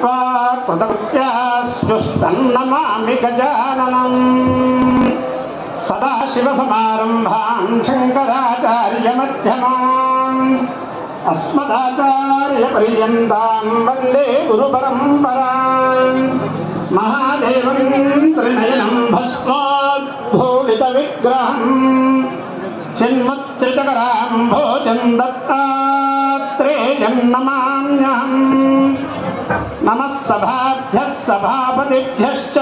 कृत्वा कृतकृत्यास्युस्तन्नमामि गजाननम् सदाशिवसमारम्भाम् शङ्कराचार्यमध्यमाम् अस्मदाचार्यपर्यन्ताम् वन्दे गुरुपरम्पराम् महादेवम् त्रिनयनम् भस्मोद्भूलितविग्रहम् चिन्मत्रितकराम्भोजम् दत्तात्रेयम् नमाम्यहम् నమస్సభాభ్య సభాపతిభ్యశ్చ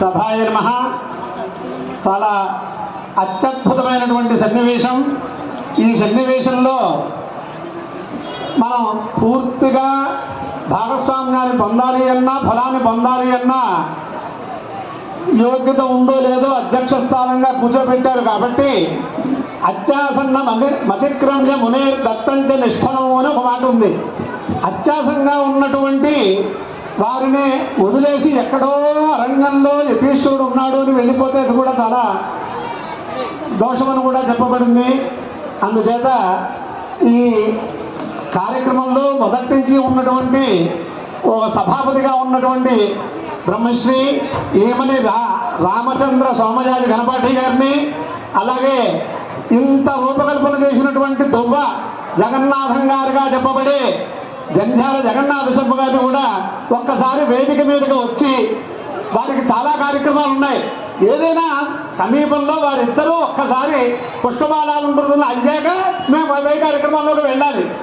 సభాయ చాలా అత్యద్భుతమైనటువంటి సన్నివేశం. ఈ సన్నివేశంలో మనం పూర్తిగా భాగస్వామ్యాన్ని పొందాలి అన్నా ఫలాన్ని పొందాలి అన్నా యోగ్యత ఉందో లేదో అధ్యక్ష స్థానంగా కూర్చోబెట్టారు కాబట్టి అత్యాసన్న మతి మతిక్రమ్య మునే దత్తంచ నిష్ఫలం అని ఒక మాట ఉంది. అత్యాసంగా ఉన్నటువంటి వారిని వదిలేసి ఎక్కడో అరణ్యంలో యతీశ్వరుడు ఉన్నాడు అని వెళ్ళిపోతే అది కూడా చాలా దోషమని కూడా చెప్పబడింది. అందుచేత ఈ కార్యక్రమంలో మొదటి నుంచి ఉన్నటువంటి ఒక సభాపతిగా ఉన్నటువంటి బ్రహ్మశ్రీ ఏమని రా రామచంద్ర సోమయాజి గణపాఠి గారిని అలాగే ఇంత రూపకల్పన చేసినటువంటి దొవ్వ జగన్నాథం గారుగా చెప్పబడే జంధ్యాల జగన్నాథ శర్మ గారిని కూడా ఒక్కసారి వేదిక మీదకి వచ్చి వారికి చాలా కార్యక్రమాలు ఉన్నాయి. ఏదైనా సమీపంలో వారిద్దరూ ఒక్కసారి పుష్పమాలాలంటున్న అయ్యాక మేము అవే కార్యక్రమాల్లోకి వెళ్ళాలి.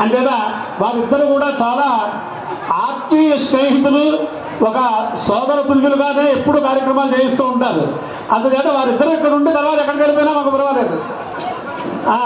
అంతేదా? వారిద్దరు కూడా చాలా ఆత్మీయ స్నేహితులు ఒక సోదర తుల్యులుగానే ఎప్పుడు కార్యక్రమాలు చేయిస్తూ ఉంటారు. అందుచేత వారిద్దరు ఇక్కడ ఉండి తర్వాత ఎక్కడికి వెళ్ళిపోయినా మాకు పర్వాలేదు ఆ.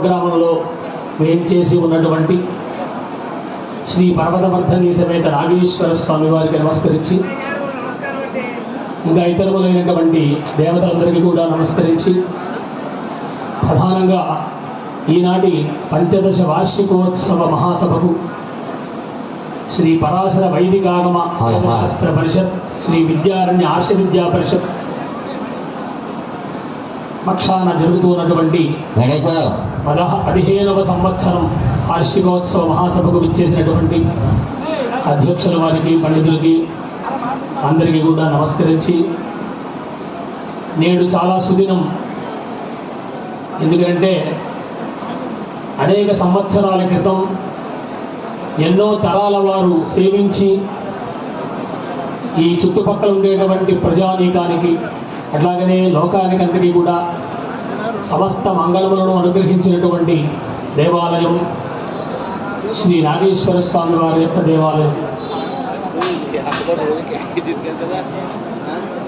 గ్రామంలో మేం అవును. ఉన్నటువంటి శ్రీ పర్వతవర్ధని సమేత నాగేశ్వర స్వామి వారికి నమస్కరించి ఇంకా ఇతరములైనటువంటి దేవతలందరికీ కూడా నమస్కరించి ప్రధానంగా ఈనాటి పంచదశ వార్షికోత్సవ మహాసభకు శ్రీ పరాశర వైదికాగమ శాస్త్ర పరిషత్ శ్రీ విద్యారణ్య ఆర్ష విద్యా పరిషత్ పక్షాన జరుగుతున్నటువంటి పదహ పదిహేనవ సంవత్సరం వార్షికోత్సవ మహాసభకు విచ్చేసినటువంటి అధ్యక్షుల వారికి పండితులకి అందరికీ కూడా నమస్కరించి నేడు చాలా సుదినం. ఎందుకంటే అనేక సంవత్సరాల క్రితం ఎన్నో తరాల వారు సేవించి ఈ చుట్టుపక్కల ఉండేటువంటి ప్రజానీకానికి అట్లాగనే లోకానికందరికీ కూడా సమస్త మంగళములను అనుగ్రహించినటువంటి దేవాలయం శ్రీ నాగేశ్వర స్వామి వారి యొక్క దేవాలయం. आपको बड़ों के जितने